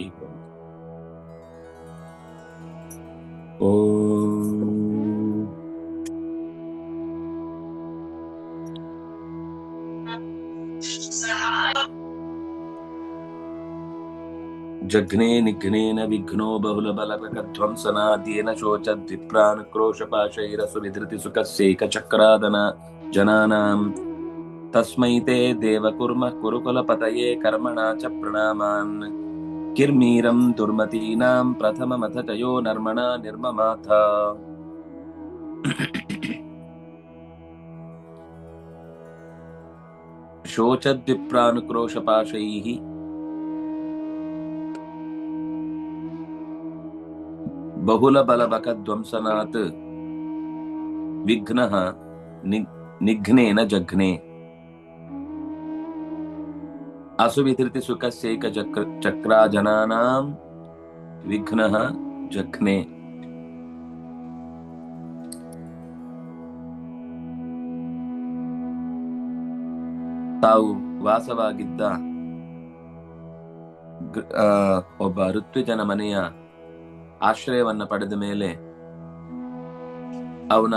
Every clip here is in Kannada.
evil. जघ्ने निघ्नेन विघ्नो बहुलबलकध्वंसनाद्येन शोचद्विप्रानुक्रोशपाशैरसुविधृतिसुखस्यैकचक्रादन जनानां तस्मै ते देवकुर्मः कुरुकुलपतये कर्मणा च प्रणामान् किर्मीरं दुर्मतीनां प्रथममथ तयो निर्ममाथ। शोचद्विप्रानुक्रोशपाशैः विघ्नः निघ्नेन जघ्ने। ಅಸುವಿಧೃತಿ ಸುಖಸ್ಯೈಕ ಚಕ್ರ ಚಕ್ರ ಜನಾನಾಂ ವಿಘ್ನ ಜಘ್ನೆ. ತಾವು ವಾಸವಾಗಿದ್ದ ಒಬ್ಬ ಋತ್ವಿಜನ ಮನೆಯ ಆಶ್ರಯವನ್ನು ಪಡೆದ ಮೇಲೆ ಅವನ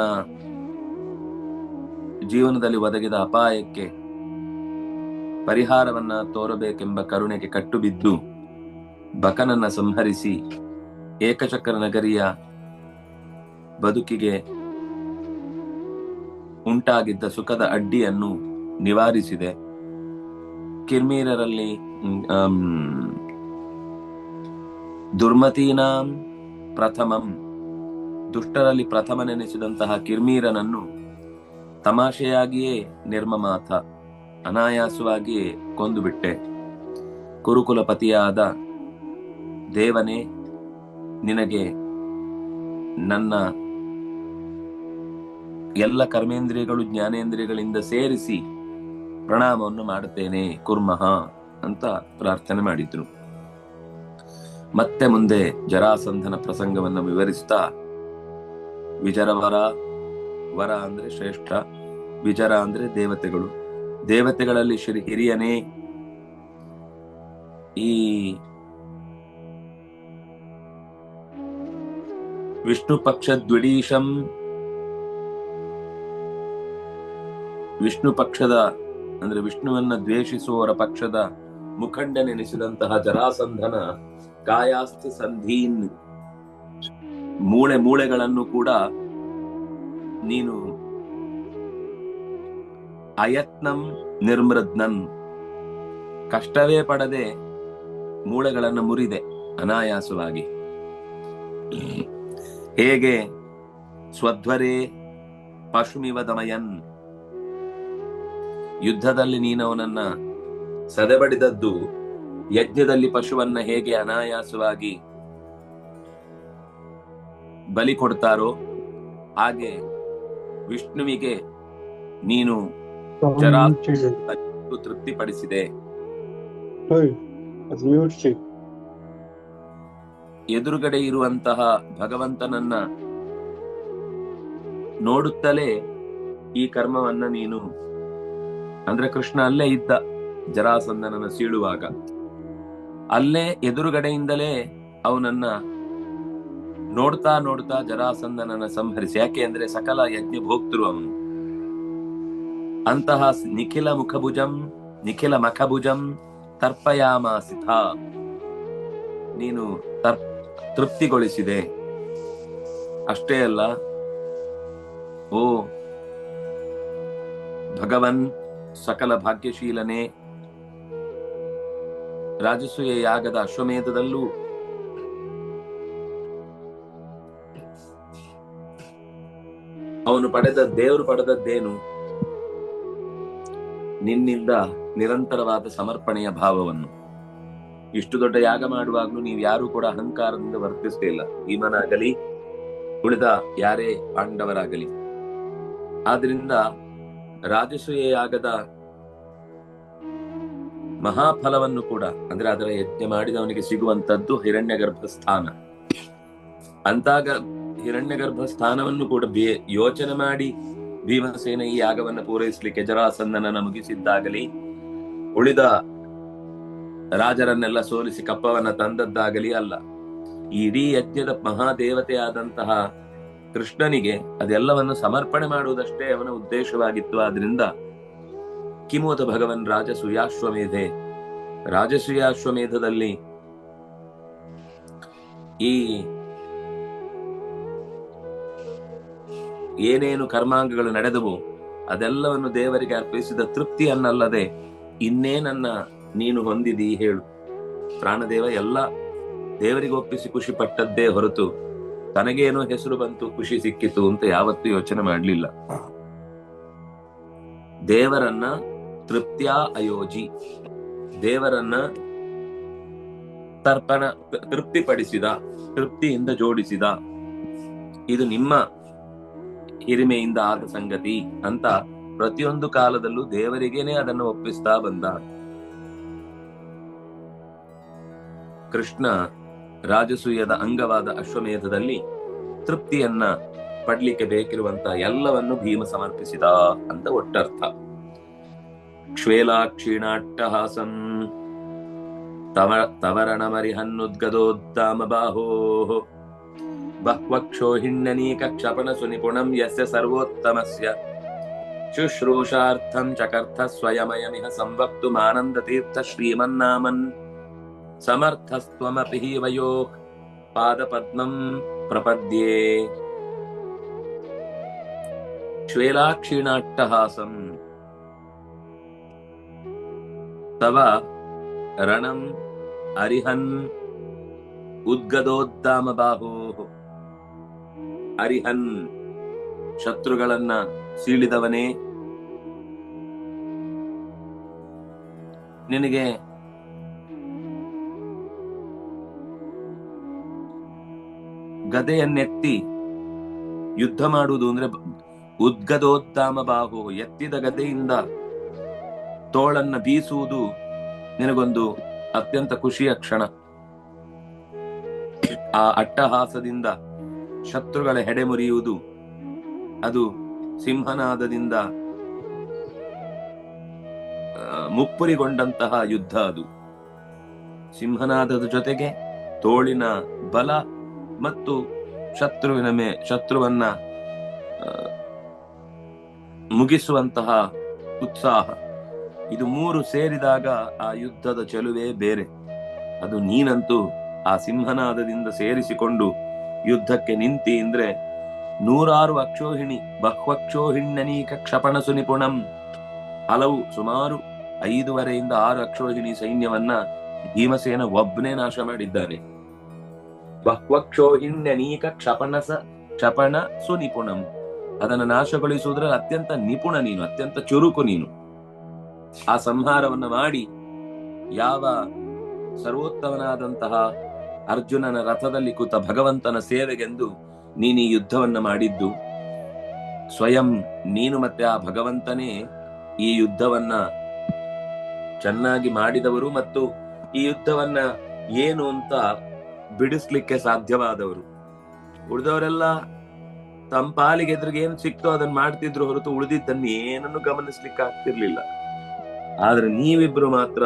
ಜೀವನದಲ್ಲಿ ಒದಗಿದ ಅಪಾಯಕ್ಕೆ ಪರಿಹಾರವನ್ನ ತೋರಬೇಕೆಂಬ ಕರುಣೆಗೆ ಕಟ್ಟು ಬಿದ್ದು ಬಕನನ್ನ ಸಂಹರಿಸಿ ಏಕಚಕ್ರ ನಗರಿಯ ಬದುಕಿಗೆ ಉಂಟಾಗಿದ್ದ ಸುಖದ ಅಡ್ಡಿಯನ್ನು ನಿವಾರಿಸಿದೆ. ಕಿರ್ಮೀರರಲ್ಲಿ ದುರ್ಮತೀನಾಂ ಪ್ರಥಮಂ. ದುಷ್ಟರಲ್ಲಿ ಪ್ರಥಮನೆನಿಸಿದಂತಹ ಕಿರ್ಮೀರನನ್ನು ತಮಾಷೆಯಾಗಿಯೇ ನಿರ್ಮಮಾಥ. ಅನಾಯಾಸವಾಗಿಯೇ ಕೊಂದುಬಿಟ್ಟೆ. ಕುರುಕುಲಪತಿಯಾದ ದೇವನೇ, ನಿನಗೆ ನನ್ನ ಎಲ್ಲ ಕರ್ಮೇಂದ್ರಿಯಗಳು ಜ್ಞಾನೇಂದ್ರಿಯಗಳಿಂದ ಸೇರಿಸಿ ಪ್ರಣಾಮವನ್ನು ಮಾಡುತ್ತೇನೆ, ಕುರ್ಮಃ ಅಂತ ಪ್ರಾರ್ಥನೆ ಮಾಡಿದ್ರು. ಮತ್ತೆ ಮುಂದೆ ಜರಾಸಂಧನ ಪ್ರಸಂಗವನ್ನು ವಿವರಿಸ್ತಾ, ವಿಜರವರ ವರ ಅಂದ್ರೆ ಶ್ರೇಷ್ಠ, ವಿಜರ ಅಂದ್ರೆ ದೇವತೆಗಳು. ದೇವತೆಗಳಲ್ಲಿ ಶ್ರೀ ಹಿರಿಯನೇ, ಈ ವಿಷ್ಣು ಪಕ್ಷ ದ್ವಿಡೀಶಂ ವಿಷ್ಣು ಪಕ್ಷದ, ಅಂದ್ರೆ ವಿಷ್ಣುವನ್ನ ದ್ವೇಷಿಸುವವರ ಪಕ್ಷದ ಮುಖಂಡನೆನಿಸಿದಂತಹ ಜರಾಸಂಧನ, ಕಾಯಾಸ್ತಿ ಸಂಧೀನ್, ಮೂಳೆ ಮೂಳೆಗಳನ್ನು ಕೂಡ ನೀನು ಅಯತ್ನಂ ನಿರ್ಮೃದ್ನನ್. ಕಷ್ಟವೇ ಪಡದೆ ಮೂಳೆಗಳನ್ನು ಮುರಿದೆ ಅನಾಯಾಸವಾಗಿ. ಹೇಗೆ? ಸ್ವಧ್ವರೇ ಪಶುಮಿವ ದಮಯನ್. ಯುದ್ಧದಲ್ಲಿ ನೀನವನನ್ನ ಸದೆಬಡಿದದ್ದು ಯಜ್ಞದಲ್ಲಿ ಪಶುವನ್ನ ಹೇಗೆ ಅನಾಯಾಸವಾಗಿ ಬಲಿ ಕೊಡ್ತಾರೋ ಹಾಗೆ ವಿಷ್ಣುವಿಗೆ ನೀನು ತೃಪ್ತಿಪಡಿಸಿದೆ. ಎದುರುಗಡೆ ಇರುವಂತಹ ಭಗವಂತನನ್ನ ನೋಡುತ್ತಲೇ ಈ ಕರ್ಮವನ್ನ ನೀನು ಅಂದ್ರೆ ಕೃಷ್ಣ ಅಲ್ಲೇ ಇದ್ದ ಜರಾಸಂದನನ್ನ ಸೀಳುವಾಗ. ಅಲ್ಲೇ ಎದುರುಗಡೆಯಿಂದಲೇ ಅವನನ್ನ ನೋಡ್ತಾ ನೋಡ್ತಾ ಜರಾಸಂದನನ್ನ ಸಂಹರಿಸಿ. ಯಾಕೆ ಅಂದ್ರೆ ಸಕಲ ಯಜ್ಞ ಭೋಗ್ತರು ಅವನು. ಅಂತಹ ನಿಖಿಲ ಮುಖಭುಜಂ, ನಿಖಿಲ ಮಖಭುಜಂ ತರ್ಪಯಾಮಾಸಿತ. ನೀನು ತೃಪ್ತಿಗೊಳಿಸಿದೆ. ಅಷ್ಟೇ ಅಲ್ಲ. ಓ, ಭಗವನ್ ಸಕಲ ಭಾಗ್ಯಶೀಲನೆ. ರಾಜಸೂಯ ಯಾಗದ ಅಶ್ವಮೇಧದಲ್ಲೂ ಅವನು ಪಡೆದ, ದೇವರು ಪಡೆದದ್ದೇನು? ನಿನ್ನಿಂದ ನಿರಂತರವಾದ ಸಮರ್ಪಣೆಯ ಭಾವವನ್ನು. ಇಷ್ಟು ದೊಡ್ಡ ಯಾಗ ಮಾಡುವಾಗ್ಲೂ ನೀವು ಯಾರು ಕೂಡ ಅಹಂಕಾರದಿಂದ ವರ್ತಿಸಲಿಲ್ಲ ಭೀಮನಾಗಲಿ, ಉಳಿದ ಯಾರೇ ಪಾಂಡವರಾಗಲಿ. ಆದ್ರಿಂದ ರಾಜಸೂಯ ಯಾಗದ ಮಹಾಫಲವನ್ನು ಕೂಡ, ಅಂದ್ರೆ ಅದರ ಯಜ್ಞ ಮಾಡಿದವನಿಗೆ ಸಿಗುವಂತದ್ದು ಹಿರಣ್ಯ ಗರ್ಭಸ್ಥಾನ ಅಂತಾಗ ಹಿರಣ್ಯ ಗರ್ಭಸ್ಥಾನವನ್ನು ಕೂಡ ಯೋಚನೆ ಮಾಡಿ ಭೀಮಸೇನ ಈ ಯಾಗವನ್ನು ಪೂರೈಸಲಿಕ್ಕೆ ಜರಾಸಂದನನ್ನು ಮುಗಿಸಿದ್ದಾಗಲಿ ಉಳಿದ ರಾಜರನ್ನೆಲ್ಲ ಸೋಲಿಸಿ ಕಪ್ಪವನ್ನ ತಂದದ್ದಾಗಲಿ ಅಲ್ಲ. ಇಡೀ ಯಜ್ಞದ ಮಹಾದೇವತೆಯಾದಂತಹ ಕೃಷ್ಣನಿಗೆ ಅದೆಲ್ಲವನ್ನು ಸಮರ್ಪಣೆ ಮಾಡುವುದಷ್ಟೇ ಅವನ ಉದ್ದೇಶವಾಗಿತ್ತು. ಆದ್ರಿಂದ ಕಿಮೋತ ಭಗವನ್ ರಾಜಸೂಯಾಶ್ವಮೇಧೆ, ರಾಜಸೂಯಾಶ್ವಮೇಧದಲ್ಲಿ ಈ ಏನೇನು ಕರ್ಮಾಂಗಗಳು ನಡೆದವು ಅದೆಲ್ಲವನ್ನು ದೇವರಿಗೆ ಅರ್ಪಿಸಿದ ತೃಪ್ತಿ ತೃಪ್ತಿಯನ್ನಲ್ಲದೆ ಇನ್ನೇನನ್ನ ನೀನು ಹೊಂದಿದಿ ಹೇಳು. ಪ್ರಾಣದೇವ, ಎಲ್ಲ ದೇವರಿಗೆ ಒಪ್ಪಿಸಿ ಖುಷಿ ಪಟ್ಟದ್ದೇ ಹೊರತು ತನಗೇನೋ ಹೆಸರು ಬಂತು ಖುಷಿ ಸಿಕ್ಕಿತು ಅಂತ ಯಾವತ್ತೂ ಯೋಚನೆ ಮಾಡಲಿಲ್ಲ. ದೇವರನ್ನ ತೃಪ್ತ್ಯಾ ಅಯೋಜಿ. ದೇವರನ್ನ ತರ್ಪಣ, ತೃಪ್ತಿಪಡಿಸಿದ, ತೃಪ್ತಿಯಿಂದ ಜೋಡಿಸಿದ. ಇದು ನಿಮ್ಮ ಹಿರಿಮೆಯಿಂದ ಆದ ಸಂಗತಿ ಅಂತ ಪ್ರತಿಯೊಂದು ಕಾಲದಲ್ಲೂ ದೇವರಿಗೇನೆ ಅದನ್ನು ಒಪ್ಪಿಸ್ತಾ ಬಂದ. ಕೃಷ್ಣ ರಾಜಸೂಯದ ಅಂಗವಾದ ಅಶ್ವಮೇಧದಲ್ಲಿ ತೃಪ್ತಿಯನ್ನ ಪಡ್ಲಿಕ್ಕೆ ಬೇಕಿರುವಂತ ಎಲ್ಲವನ್ನು ಭೀಮ ಸಮರ್ಪಿಸಿದ ಅಂತ ಒಟ್ಟರ್ಥ. ಕ್ಷೇಲಾಕ್ಷೀಣಾಟ್ಟಹಾಸಂ ತವ ತವರಣಮರಿಹನ್ನುದ್ಗದೋದ್ದಾಮ ಬಾಹೋ बह्वक्षोहिण्यनीकक्षपणसुनिपुणं यस्य सर्वोत्तमस्य। शुश्रूषार्थं चकर्थ स्वयमयमिह संवक्तुमानन्दतीर्थ श्रीमन्नामन् समर्थस्त्वमपि हि वयोः पादपद्मं प्रपद्ये। श्वेलाक्षीणाट्टहासम्। तव रणम् अरिहन् उद्गदोद्दामबाहोः ಅರಿಹನ್, ಶತ್ರುಗಳನ್ನ ಸೀಳಿದವನೇ. ನಿನಗೆ ಗದೆಯನ್ನೆತ್ತಿ ಯುದ್ಧ ಮಾಡುವುದು ಅಂದ್ರೆ ಉದ್ಗದೋದ್ದಾಮ ಬಾಹು, ಎತ್ತಿದ ಗದೆಯಿಂದ ತೋಳನ್ನ ಬೀಸುವುದು ನಿನಗೊಂದು ಅತ್ಯಂತ ಖುಷಿಯ ಕ್ಷಣ. ಆ ಅಟ್ಟಹಾಸದಿಂದ ಶತ್ರುಗಳ ಹೆಡೆ ಮುರಿಯುವುದು ಅದು ಸಿಂಹನಾದದಿಂದ ಮುಪ್ಪುರಿಗೊಂಡಂತಹ ಯುದ್ಧ ಅದು. ಸಿಂಹನಾದದ ಜೊತೆಗೆ ತೋಳಿನ ಬಲ ಮತ್ತು ಶತ್ರುವಿನ ಮೇ, ಶತ್ರುವನ್ನ ಮುಗಿಸುವಂತಹ ಉತ್ಸಾಹ. ಇದು ಮೂರು ಸೇರಿದಾಗ ಆ ಯುದ್ಧದ ಚೆಲುವೆ ಬೇರೆ. ಅದು ನೀನಂತೂ ಆ ಸಿಂಹನಾದದಿಂದ ಸೇರಿಸಿಕೊಂಡು ಯುದ್ಧಕ್ಕೆ ನಿಂತಿ ಅಂದ್ರೆ ನೂರಾರು ಅಕ್ಷೋಹಿಣಿ ಬಹ್ವಕ್ಷೋಹಿಣ್ಯನೀಕ ಕ್ಷಪಣ ಸುನಿಪುಣಂ ಹಲವು ಸುಮಾರು ಐದೂವರೆಯಿಂದ ಆರು ಅಕ್ಷೋಹಿಣಿ ಸೈನ್ಯವನ್ನ ಭೀಮಸೇನ ಒಬ್ಬನೇ ನಾಶ ಮಾಡಿದ್ದಾನೆ. ಬಹ್ವಕ್ಷೋಹಿಣ್ಯನೀಕ ಕ್ಷಪಣಸ ಕ್ಷಪಣ ಸುನಿಪುಣಂ ಅದನ್ನು ನಾಶಗೊಳಿಸುವುದರಲ್ಲಿ ಅತ್ಯಂತ ನಿಪುಣ ನೀನು, ಅತ್ಯಂತ ಚುರುಕು ನೀನು. ಆ ಸಂಹಾರವನ್ನ ಮಾಡಿ ಯಾವ ಸರ್ವೋತ್ತಮನಾದಂತಹ ಅರ್ಜುನನ ರಥದಲ್ಲಿ ಕೂತ ಭಗವಂತನ ಸೇವೆಗೆಂದು ನೀನು ಈ ಯುದ್ಧವನ್ನ ಮಾಡಿದ್ದು. ಸ್ವಯಂ ನೀನು ಮತ್ತೆ ಆ ಭಗವಂತನೇ ಈ ಯುದ್ಧವನ್ನ ಚೆನ್ನಾಗಿ ಮಾಡಿದವರು ಮತ್ತು ಈ ಯುದ್ಧವನ್ನ ಏನು ಅಂತ ಬಿಡಿಸ್ಲಿಕ್ಕೆ ಸಾಧ್ಯವಾದವರು. ಉಳಿದವರೆಲ್ಲ ತಮ್ಮ ಪಾಲಿಗೆ ಎದುರಿಗೆ ಏನು ಸಿಕ್ತೋ ಅದನ್ನ ಮಾಡ್ತಿದ್ರು ಹೊರತು ಉಳಿದಿದ್ದನ್ನು ಏನನ್ನು ಗಮನಿಸ್ಲಿಕ್ಕೆ ಆಗ್ತಿರ್ಲಿಲ್ಲ. ಆದ್ರೆ ನೀವಿಬ್ರು ಮಾತ್ರ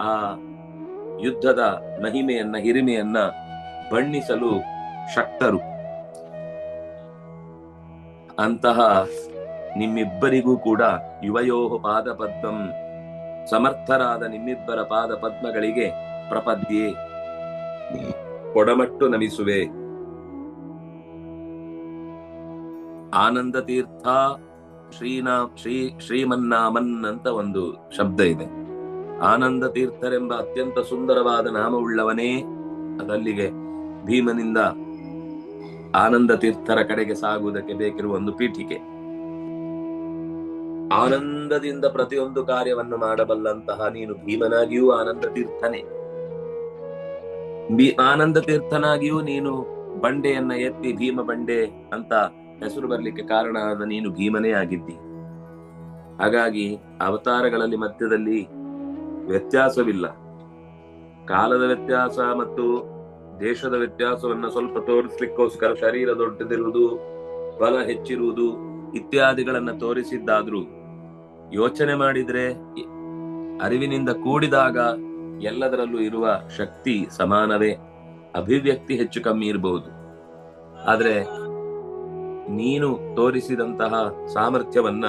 ಆ ಯುದ್ಧದ ಮಹಿಮೆಯನ್ನ, ಹಿರಿಮೆಯನ್ನ ಬಣ್ಣಿಸಲು ಶಕ್ತರು. ಅಂತಹ ನಿಮ್ಮಿಬ್ಬರಿಗೂ ಕೂಡ ಯುವಯೋ ಪಾದ ಪದ್ಮಂ ಸಮರ್ಥರಾದ ನಿಮ್ಮಿಬ್ಬರ ಪಾದ ಪದ್ಮಗಳಿಗೆ ಪ್ರಪದ್ಯೆ. ಕೊಡಮಟ್ಟು ನಮಿಸುವೆ. ಆನಂದ ತೀರ್ಥ ಶ್ರೀನಾ, ಶ್ರೀ, ಶ್ರೀಮನ್ನಾಮನ್ ಅಂತ ಒಂದು ಶಬ್ದ ಇದೆ. ಆನಂದ ತೀರ್ಥರೆಂಬ ಅತ್ಯಂತ ಸುಂದರವಾದ ನಾಮವುಳ್ಳವನೇ ಅದಲ್ಲಿಗೆ ಭೀಮನಿಂದ ಆನಂದ ತೀರ್ಥರ ಕಡೆಗೆ ಸಾಗುವುದಕ್ಕೆ ಬೇಕಿರುವ ಒಂದು ಪೀಠಿಕೆ. ಆನಂದದಿಂದ ಪ್ರತಿಯೊಂದು ಕಾರ್ಯವನ್ನು ಮಾಡಬಲ್ಲಂತಹ ನೀನು ಭೀಮನಾಗಿಯೂ ಆನಂದ ತೀರ್ಥನೇ ಆನಂದ ತೀರ್ಥನಾಗಿಯೂ ನೀನು ಬಂಡೆಯನ್ನ ಎತ್ತಿ ಭೀಮ ಬಂಡೆ ಅಂತ ಹೆಸರು ಬರ್ಲಿಕ್ಕೆ ಕಾರಣ ಆದ ನೀನು ಭೀಮನೇ ಆಗಿದ್ದಿ. ಹಾಗಾಗಿ ಅವತಾರಗಳಲ್ಲಿ ಮಧ್ಯದಲ್ಲಿ ವ್ಯತ್ಯಾಸವಿಲ್ಲ. ಕಾಲದ ವ್ಯತ್ಯಾಸ ಮತ್ತು ದೇಶದ ವ್ಯತ್ಯಾಸವನ್ನ ಸ್ವಲ್ಪ ತೋರಿಸ್ಲಿಕ್ಕೋಸ್ಕರ ಶರೀರ ದೊಡ್ಡದಿರುವುದು, ಬಲ ಹೆಚ್ಚಿರುವುದು ಇತ್ಯಾದಿಗಳನ್ನ ತೋರಿಸಿದ್ದಾದ್ರೂ, ಯೋಚನೆ ಮಾಡಿದ್ರೆ ಅರಿವಿನಿಂದ ಕೂಡಿದಾಗ ಎಲ್ಲದರಲ್ಲೂ ಇರುವ ಶಕ್ತಿ ಸಮಾನವೇ, ಅಭಿವ್ಯಕ್ತಿ ಹೆಚ್ಚು ಕಮ್ಮಿ ಇರಬಹುದು ಆದ್ರೆ ನೀನು ತೋರಿಸಿದಂತಹ ಸಾಮರ್ಥ್ಯವನ್ನ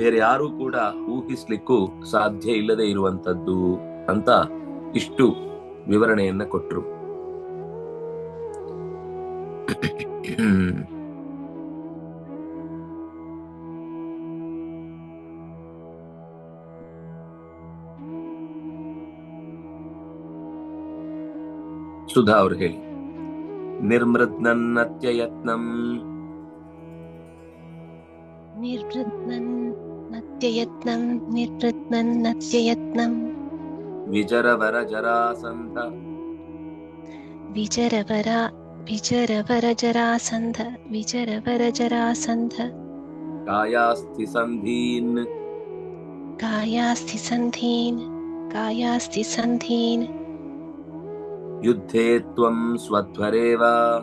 ಬೇರೆ ಯಾರು ಕೂಡ ಊಹಿಸ್ಲಿಕ್ಕೂ ಸಾಧ್ಯ ಇಲ್ಲದೆ ಇರುವಂತದ್ದು ಅಂತ ಇಷ್ಟು ವಿವರಣೆಯನ್ನ ಕೊಟ್ರು. ಸುಧಾ ಅವ್ರು ಹೇಳಿ, ನಿರ್ಮೃದ್ನನ್ನತ್ಯಯತ್ನಂ. ನಿರ್ಮೃದ್ನನ್ नत्ययत्नं निवृत्नन् नत्ययत्नं। विजरवरजरासन्ध। विजरवरा विजरवरजरासन्ध विजरवरजरासन्ध। कायास्ति सन्धीन् कायास्ति सन्धीन् कायास्ति सन्धीन् युद्धे त्वं स्वध्वरे वा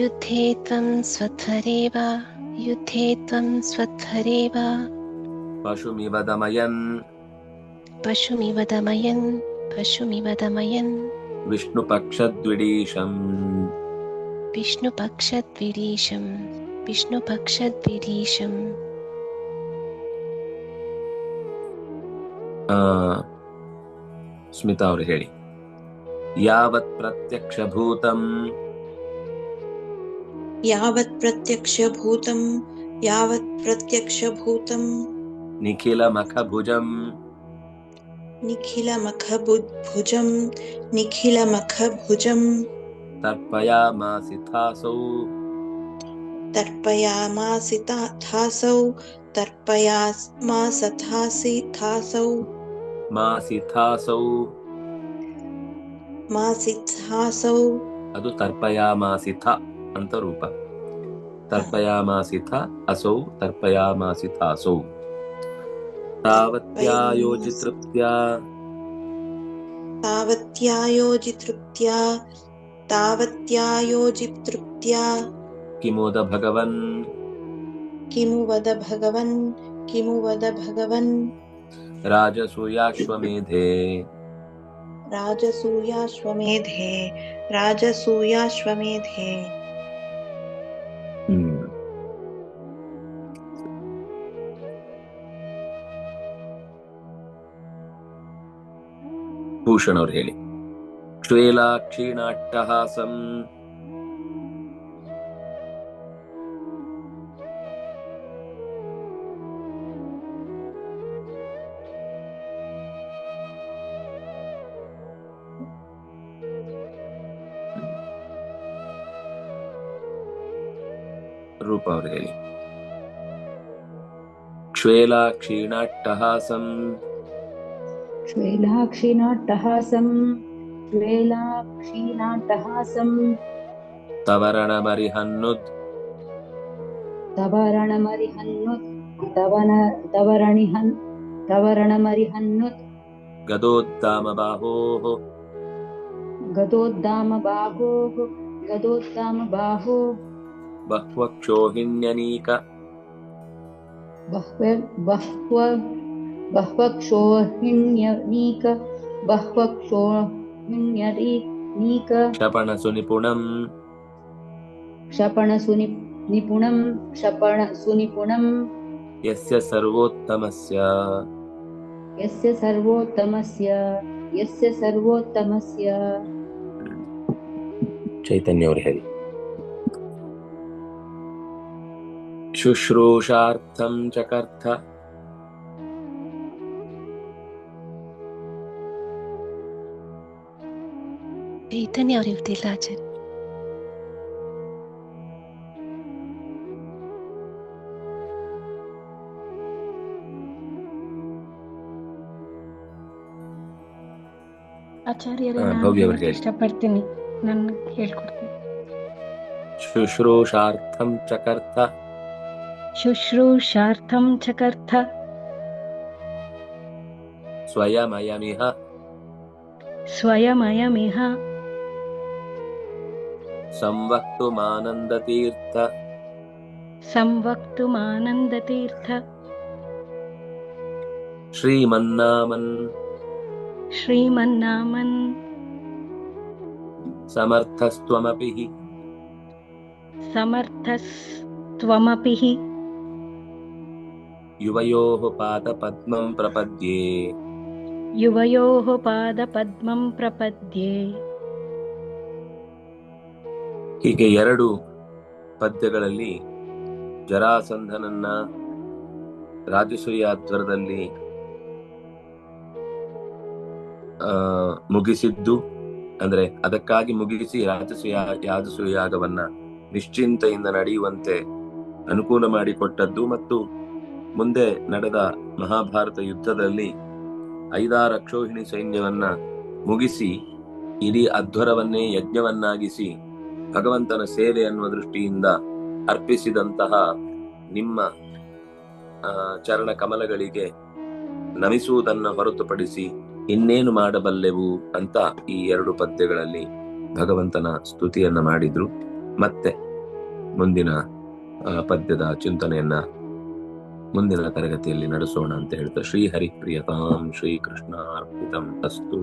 युद्धे त्वं स्वध्वरे वा युद्धे त्वं स्वध्वरेव ಪಶುಮಿವ ದಮಯನ್ पशुमिव दमयन् पशुमिव दमयन् ವಿಷ್ಣುಪಕ್ಷದ್ವಿಡೀಶಂ विष्णुपक्षद्विरीशं विष्णुपक्षद्विरीशम् ಆ, ಸ್ಮಿತಾ ಅವರು ಹೇಳಿ ಯಾವತ್ ಪ್ರತ್ಯಕ್ಷ ಭೂತಂ यावत् प्रत्यक्षभूतं यावत् प्रत्यक्षभूतम्। निखिलमखभुजं निखिलमखभुजं निखिलमखभुजं तर्पयामासिथासौ। तर्पयामासिता थासौ तर्पयामासथासि थासौ मासिथासौ। मासिथासौ। अदु तर्पयामासिथा। अंतरूप तर्पयामासिथ असौ तर्पयामासिथासौ तावत्यायोजितृप्त्या तावत्यायोजितृप्त्या तावत्यायोजितृप्त्या किमु भगवन्? किमु भगवन्? किमु भगवन्? राजसूयाश्वमेधे। राजसूयाश्वमेधे। राजसूयाश्वमेधे। ಭೂಷಣ್ ಅವ್ರು ಹೇಳಿ. ಶ್ವೇಲಾಕ್ಷೀಣಾಟ್ಟಹಾಸಂ ರೂಪ ಅವ್ರು ಹೇಳಿ. ಕ್ಷೇಲಾಕ್ಷೀಣಾಟ್ಟಹಾಸಂ श्वेलाक्षिनाट्टहासं श्वेलाक्षिनाट्टहासं तवरणमरिहन्नुद् तवरणमरिहन्नुद् तवन तवरणिहन् तवरणमरिहन्नुद् गदोद्दामबाहोः गदोद्दामबाहोः गदोद्दामबाहो बह्वक्षोहिण्यनीक। बह्व बह्व बह्वक्षोहिण्यनीक बह्वक्षोहिण्यनीक क्षपणसुनिपुणम् क्षपणसुनि निपुणं क्षपणसुनिपुणम्। यस्य सर्वोत्तमस्य। यस्य सर्वोत्तमस्य यस्य सर्वोत्तमस्य। चैतन्य और हरि। शुश्रूषार्थं चकर्थ ಚೈತನ್ಯ ಅವ್ರು ಇರ್ತಿಲ್ಲ ಆಚಾರ್ಯ ಆಚಾರ್ಯರೇ ಹಾ, ನಾನು ಭವ್ಯ ಅವ್ರು ಹೇಳಕ್ ಹೇಳಿ. ಇಷ್ಟಪಡ್ತೀನಿ ನಾನು ಹೇಳ್ಕೊಡ್ತೀನಿ ಶುಶ್ರೂಷಾರ್ಥಂ ಚಕರ್ಥ ಶುಶ್ರೂಷಾರ್ಥಂ ಚಕರ್ಥ ಸ್ವಯಮಯಮಿಹ ಸ್ವಯಮಯಮಿಹ संवक्तुमानन्दतीर्थ। संवक्तुमानन्दतीर्थ। श्रीमन्नामन्। श्रीमन्नामन्। समर्थस्त्वमपि हि। समर्थस्त्वमपि हि। युवयोः पादपद्मं प्रपद्ये। युवयोः पादपद्मं प्रपद्ये। ಹೀಗೆ ಎರಡು ಪದ್ಯಗಳಲ್ಲಿ ಜರಾಸಂಧನನ್ನ ರಾಜಸೂಯಾಧ್ವರದಲ್ಲಿ ಮುಗಿಸಿದ್ದು. ಅಂದ್ರೆ ಅದಕ್ಕಾಗಿ ಮುಗಿಸಿ ರಾಜಸೂಯ, ಯಾಜಸೂಯಾಗವನ್ನ ನಿಶ್ಚಿಂತೆಯಿಂದ ನಡೆಯುವಂತೆ ಅನುಕೂಲ ಮಾಡಿಕೊಟ್ಟದ್ದು ಮತ್ತು ಮುಂದೆ ನಡೆದ ಮಹಾಭಾರತ ಯುದ್ಧದಲ್ಲಿ ಐದಾರು ಅಕ್ಷೋಹಿಣಿ ಸೈನ್ಯವನ್ನ ಮುಗಿಸಿ, ಇಡೀ ಅಧ್ವರವನ್ನೇ ಯಜ್ಞವನ್ನಾಗಿಸಿ ಭಗವಂತನ ಸೇವೆ ಅನ್ನುವ ದೃಷ್ಟಿಯಿಂದ ಅರ್ಪಿಸಿದಂತಹ ನಿಮ್ಮ ಚರಣ ಕಮಲಗಳಿಗೆ ನಮಿಸುವುದನ್ನು ಹೊರತುಪಡಿಸಿ ಇನ್ನೇನು ಮಾಡಬಲ್ಲೆವು ಅಂತ ಈ ಎರಡು ಪದ್ಯಗಳಲ್ಲಿ ಭಗವಂತನ ಸ್ತುತಿಯನ್ನ ಮಾಡಿದ್ರು. ಮತ್ತೆ ಮುಂದಿನ ಪದ್ಯದ ಚಿಂತನೆಯನ್ನ ಮುಂದಿನ ತರಗತಿಯಲ್ಲಿ ನಡೆಸೋಣ ಅಂತ ಹೇಳ್ತಾ ಶ್ರೀ ಹರಿಪ್ರಿಯತಾಂ ಶ್ರೀ ಕೃಷ್ಣ ಅರ್ಪಿತಂ ಅಸ್ತು.